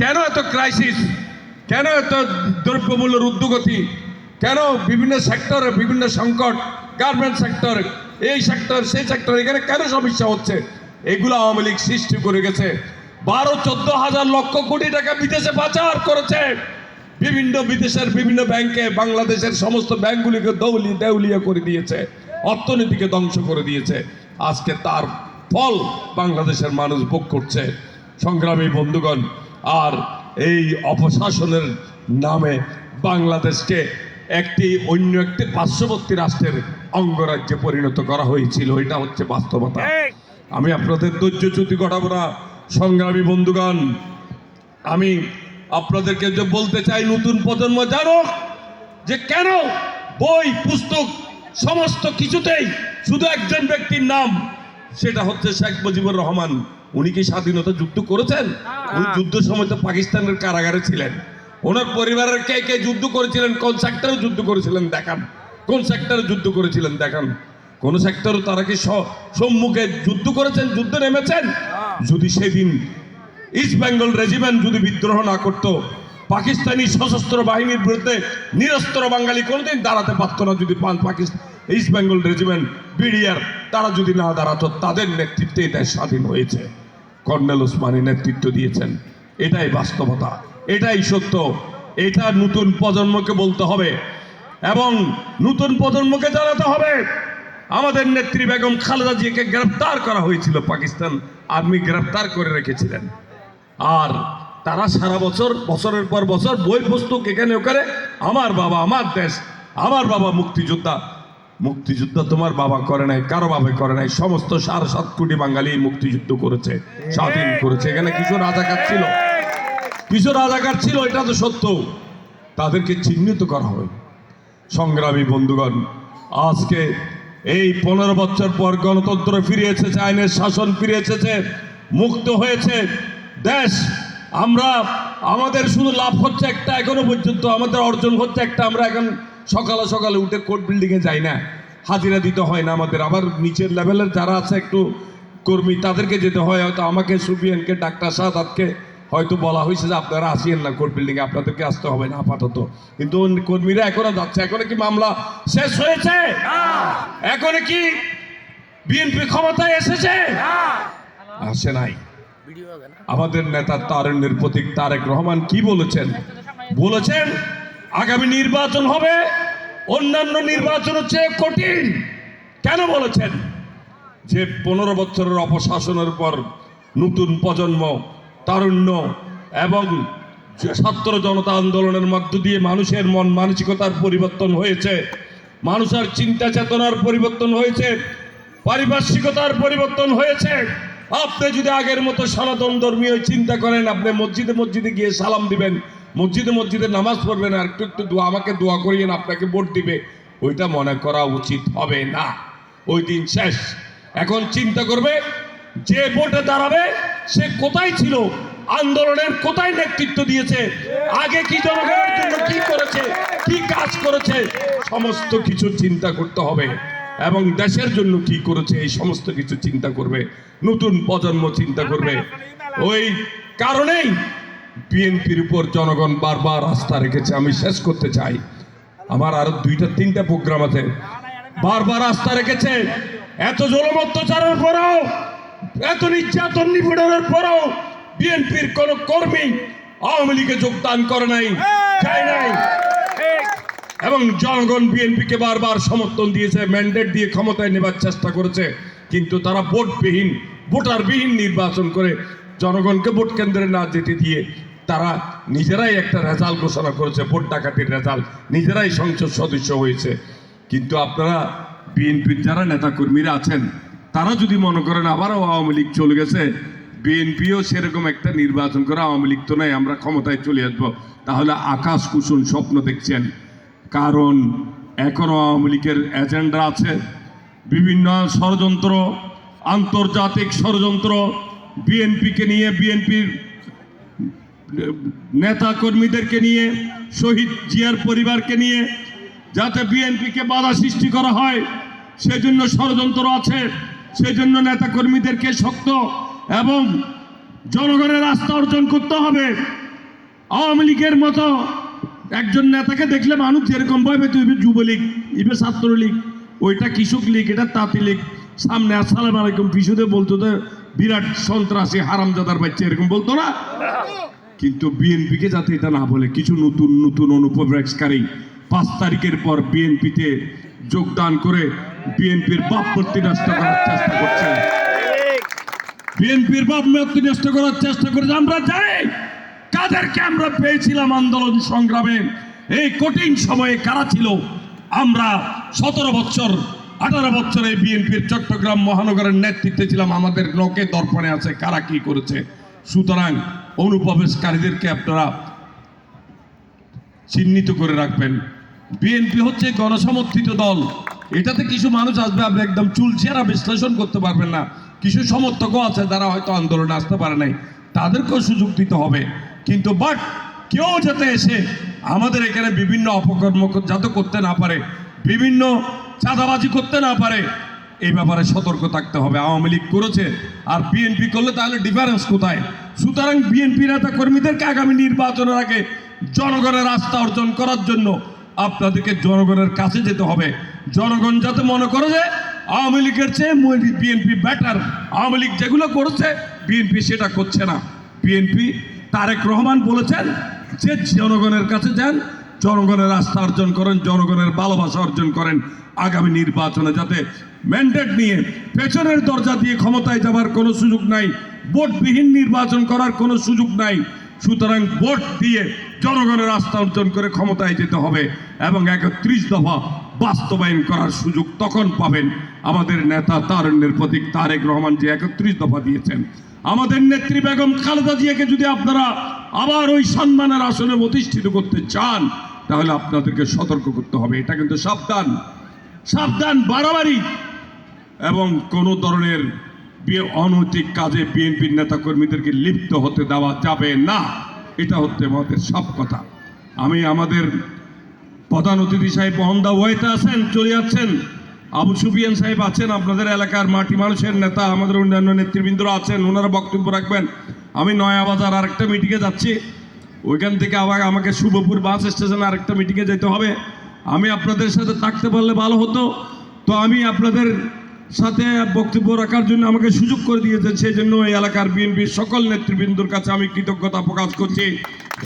কেন এত ক্রাইসিস কেন এত দ্রব্যমূল্যের উদ্যোগতি? কেন বিভিন্ন সেক্টরে বিভিন্ন সংকট? গার্মেন্ট সেক্টর এই সেক্টর সেই সেক্টর এখানে কেন সমস্যা হচ্ছে? এগুলো আওয়ামী লীগ সৃষ্টি করে গেছে। বারো, চোদ্দ হাজার লক্ষ কোটি টাকা বিদেশে পাচার করেছে। বিভিন্ন বিদেশের বিভিন্ন ব্যাংকে বাংলাদেশের সমস্ত ব্যাংকগুলিকে দৌলি, দেউলিয়া করে দিয়েছে। অর্থনীতিকে ধ্বংস করে দিয়েছে। আজকে তার ফল বাংলাদেশের মানুষ ভোগ করছে। সংগ্রামী বন্ধুগণ আর এই অপশাসনের নামে বাংলাদেশকে একটি অন্য একটি পার্শ্ববর্তী রাষ্ট্রের অঙ্গরাজ্যে পরিণত করা হয়েছিল। এটা হচ্ছে বাস্তবতা। আমি আপনাদের ধৈর্যচ্যুতি ঘটাবো না। সংগ্রামী বন্ধুগণ আমি আপনাদেরকে যে বলতে চাই নতুন প্রজন্ম জানো যে কেন বই পুস্তক সমস্ত কিছুতেই শুধু একজন ব্যক্তির নাম সেটা হচ্ছে শেখ মুজিবুর রহমান। উনি কি স্বাধীনতা যুদ্ধ করেছেন? উনি যুদ্ধ সময় তো পাকিস্তানের কারাগারে ছিলেন। ওনার পরিবারের কে কে যুদ্ধ করেছিলেন? কোন সেক্টরে যুদ্ধ করেছিলেন? দেখান। কোন সেক্টরে যুদ্ধ করেছিলেন? দেখান। কোন সেক্টরে তারা কি সম্মুখে যুদ্ধ করেছেন? যুদ্ধ নেমেছেন? যদি সেদিন ইস্ট বেঙ্গল রেজিমেন্ট যদি বিদ্রোহ না করতো পাকিস্তানি সশস্ত্র বাহিনীর বিরুদ্ধে নিরস্ত্র বাঙালি কোনোদিন দাঁড়াতে পারতো না যদি Pakistan East Bengal Regiment BDR তারা যদি না দাঁড়াতো তাদের নেতৃত্বে এটা স্বাধীন হয়েছে। কর্নেল ওসমানী নেতৃত্ব দিয়েছেন। এটাই বাস্তবতা, এটাই সত্য, এটা নতুন প্রজন্মকে বলতে হবে এবং নতুন প্রজন্মকে জানাতে হবে। আমাদের নেত্রী বেগম খালেদা জিয়াকে গ্রেফতার করা হয়েছিল পাকিস্তান আর্মি গ্রেফতার করে রেখেছিলেন। আর তারা সারা বছর, বছরের পর বছর বই পুস্তক এখানে ওখানে, আমার বাবা, আমার দেশ, আমার বাবা মুক্তিযোদ্ধা মুক্তিযুদ্ধ তোমার বাবা করে নাই, কারও বাবা করে নাই, সমস্ত সাড়ে সাত কোটি বাঙালি মুক্তিযুদ্ধ করেছে, স্বাধীন করেছে। এখানে কিছু রাজাকার ছিল। কিছু রাজাকার ছিল, এটা তো সত্য। তাদেরকে চিহ্নিত করা হয়। সংগ্রামী বন্ধুগণ, আজকে এই পনেরো বছর পর গণতন্ত্র ফিরে এসেছে, আইনের শাসন ফিরে এসেছে, মুক্ত হয়েছে। দেশ, আমরা, আমাদের শুধু লাভ হচ্ছে একটা, এখনও পর্যন্ত আমাদের অর্জন হচ্ছে একটা, আমরা এখন সকালে সকালে উঠে কোর্ট বিল্ডিংয়ে যাই না। হাজিরা দিতে হয় না আমাদের। আবার নিচের লেভেলের যারা আছে একটু কর্মী তাদেরকে যেতে হয়। হয়তো আমাকে সুবিয়ানকে ডাক্তার সাদাতকে হয়তো বলা হয়েছে যে আপনারা আসিয়েন না কোর্ট বিল্ডিংয়ে আপনাদেরকে আসতে হবে না আপাতত। কিন্তু কর্মীরা এখনও যাচ্ছে। এখনও কি মামলা শেষ হয়েছে? এখনও কি বিএনপি ক্ষমতায় এসেছে? আসে নাই। আমাদের নেতা তারুণ্যের প্রতীক তারেক রহমান কি বলেছেন? বলেছেন আগামী নির্বাচন হবে, অন্যান্য নির্বাচন হচ্ছে কঠিন। কেন বলেছেন? যে পনেরো বছরের অপশাসনের পর নতুন প্রজন্ম, তারুণ্য এবং ছাত্র জনতা আন্দোলনের মধ্য দিয়ে মানুষের মন মানসিকতার পরিবর্তন হয়েছে মানুষের চিন্তা চেতনার পরিবর্তন হয়েছে, পারিপার্শ্বিকতার পরিবর্তন হয়েছে। আপনি যদি আগের মতো সনাতন ধর্মীয় চিন্তা করেন, আপনি মসজিদে মসজিদে গিয়ে সালাম দিবেন মসজিদে মসজিদে নামাজ পড়বেন আর একটু একটু দোয়া, আমাকে দোয়া করিয়েন, আপনাকে ভোট দিবে। ওইটা মনে করা উচিত হবে না। ওই দিন শেষ। এখন চিন্তা করবে, যে ভোটে দাঁড়াবে, সে কোথায় ছিল? আন্দোলনের কোথায় নেতৃত্ব দিয়েছে? আগে কি জনগণের জন্য কি করেছে? কি কাজ করেছে? সমস্ত কিছু চিন্তা করতে হবে। এবং দেশের জন্য কি করেছে? এই সমস্ত কিছু চিন্তা করবে। নতুন প্রজন্ম চিন্তা করবে। ওই কারণেই বিএনপির উপর জনগণ বারবার আস্থা রেখেছে, আমি শেষ করতে চাই। আমার আরও দুইটা, তিনটা প্রোগ্রাম আছে। বারবার আস্থা রেখেছে। এত জলম অত্যাচারের পরেও, এত নির্যাতন নিপীড়নের পরেও বিএনপির কোন কর্মী আওয়ামী লীগে যোগদান করে নাই নাই। এবং জনগণ বিএনপিকে বারবার সমর্থন দিয়েছে ম্যান্ডেট দিয়ে ক্ষমতায় নেবার চেষ্টা করেছে, কিন্তু তারা ভোটবিহীন, ভোটারবিহীন নির্বাচন করে জনগণকে ভোট কেন্দ্রে না যেতে দিয়ে তারা নিজেরাই একটা রেজাল্ট ঘোষণা করেছে, ভোট ডাকাতির রেজাল্ট। নিজেরাই সংসদ সদস্য হয়েছে। কিন্তু আপনারা বিএনপির যারা নেতাকর্মীরা আছেন, তারা যদি মনে করেন আবারও আওয়ামী লীগ চলে গেছে, বিএনপিও সেরকম একটা নির্বাচন করে আওয়ামী লীগ তো নাই, আমরা ক্ষমতায় চলে আসব। তাহলে আকাশ কুসুম স্বপ্ন দেখছেন। কারণ এখনও আওয়ামী লীগের এজেন্ডা আছে। বিভিন্ন ষড়যন্ত্র, আন্তর্জাতিক ষড়যন্ত্র বিএনপিকে নিয়ে, বিএনপির নেতা কর্মীদেরকে নিয়ে, শহীদ জিয়ার পরিবারকে নিয়ে, যাতে বিএনপিকে বাধা সৃষ্টি করা হয়, সেজন্য ষড়যন্ত্র আছে, সেজন্য নেতা কর্মীদেরকে শক্ত এবং জনগণের আস্থা অর্জন করতে হবে। আওয়ামী লীগের মতো একজন নেতাকে দেখলে মানুষ যেরকম ভাবে তুই যুবলীগ, ইবে ছাত্রলীগ, ওইটা কৃষক লীগ এটা তাঁতি লীগ সামনে আসসালাম আলাইকুম পিছুতে বলতো বিরাট সন্ত্রাসী হারামজাদার বাচ্চা এরকম বলতো না? কিন্তু বিএনপিকে যাতে এটা না বলে, কিছু নতুন নতুন অনুপ্রবেশকারী পাঁচ তারিখের পর বিএনপিতে যোগদান করে বিএনপির বাপ প্রতিনষ্ট করার চেষ্টা করছে। বিএনপির বাপ মূর্তি নষ্ট করার চেষ্টা করেছে। আমরা জানি কাদেরকে আমরা পেয়েছিলাম আন্দোলন সংগ্রামে। এই কঠিন সময়ে কারা ছিল? আমরা সতেরো বছর আঠারো বছরে বিএনপির চট্টগ্রাম মহানগরের নেতৃত্বে ছিলাম, আমাদের লোকে দর্পণে আছে, কারা কি করেছে? সুতরাং অনুপ্রবেশকারীদেরকে আপনারা চিহ্নিত করে রাখবেন। বিএনপি হচ্ছে গণসমর্থিত দল। এটাতে কিছু মানুষ আসবে, আপনি একদম চুলচেরা বিশ্লেষণ করতে পারবেন না। কিছু সমর্থকও আছে, যারা হয়তো আন্দোলনে আসতে পারে নাই। তাদেরকেও সুযোগ দিতে হবে। কিন্তু বাট কেউ যাতে এসে আমাদের এখানে বিভিন্ন অপকর্ম যাতে করতে না পারে, বিভিন্ন চাঁদাবাজি করতে না পারে, এই ব্যাপারে সতর্ক থাকতে হবে। আওয়ামী লীগ করেছে, আর বিএনপি করলে তাহলে ডিফারেন্স কোথায়? সুতরাং বিএনপি নেতা কর্মীদেরকে আগামী নির্বাচনের আগে জনগণের আস্থা অর্জন করার জন্য আপনাদেরকে জনগণের কাছে যেতে হবে। জনগণ যাতে মনে করে যে আওয়ামী লীগের চেয়ে বিএনপি ব্যাটার আওয়ামী লীগ যেগুলো করেছে বিএনপি সেটা করছে না। বিএনপি তারেক রহমান বলেছেন, যে জনগণের কাছে যান জনগণের আস্থা অর্জন করেন, জনগণের ভালোবাসা অর্জন করেন আগামী নির্বাচনে, যাতে ম্যান্ডেট নিয়ে পেছনের দরজা দিয়ে ক্ষমতায় যাবার কোনো সুযোগ নাই, ভোটবিহীন নির্বাচন করার কোনো সুযোগ নাই। সুতরাং ভোট দিয়ে জনগণের আস্থা অর্জন করে ক্ষমতায় যেতে হবে এবং একত্রিশ দফা বাস্তবায়ন করার সুযোগ তখন পাবেন আমাদের নেতা তারণ্যের প্রতীক তারেক রহমান যে একত্রিশ দফা দিয়েছেন। আমাদের নেত্রী বেগম খালেদা জিয়াকে যদি আপনারা আবার ওই সম্মানের আসনে প্রতিষ্ঠিত করতে চান, তাহলে আপনাদেরকে সতর্ক করতে হবে। এটা কিন্তু সাবধান। সাবধান, বাড়াবাড়ি। এবং কোনো ধরনের অনৈতিক কাজে বিএনপির নেতাকর্মীদেরকে লিপ্ত হতে দেওয়া যাবে না। এটা হচ্ছে আমাদের সব কথা। আমি আমাদের প্রধান অতিথি সাহেব মহন্দা ওয়েতে আছেন, চলে যাচ্ছেন। আবু সুফিয়ান সাহেব আছেন, আপনাদের এলাকার মাটি মানুষের নেতা, আমাদের অন্যান্য নেতৃবৃন্দরা আছেন, ওনারা বক্তব্য রাখবেন। আমি নয়াবাজার আরেকটা মিটিংয়ে যাচ্ছি। ওইখান থেকে আবার আমাকে শুভপুর বাস স্টেশনে আরেকটা মিটিংয়ে যেতে হবে। আমি আপনাদের সাথে থাকতে পারলে ভালো হতো। তো আমি আপনাদের সাথে বক্তব্য রাখার জন্য আমাকে সুযোগ করে দিয়েছে সেই জন্য এই এলাকার বিএনপির সকল নেতৃবৃন্দর কাছে আমি কৃতজ্ঞতা প্রকাশ করছি।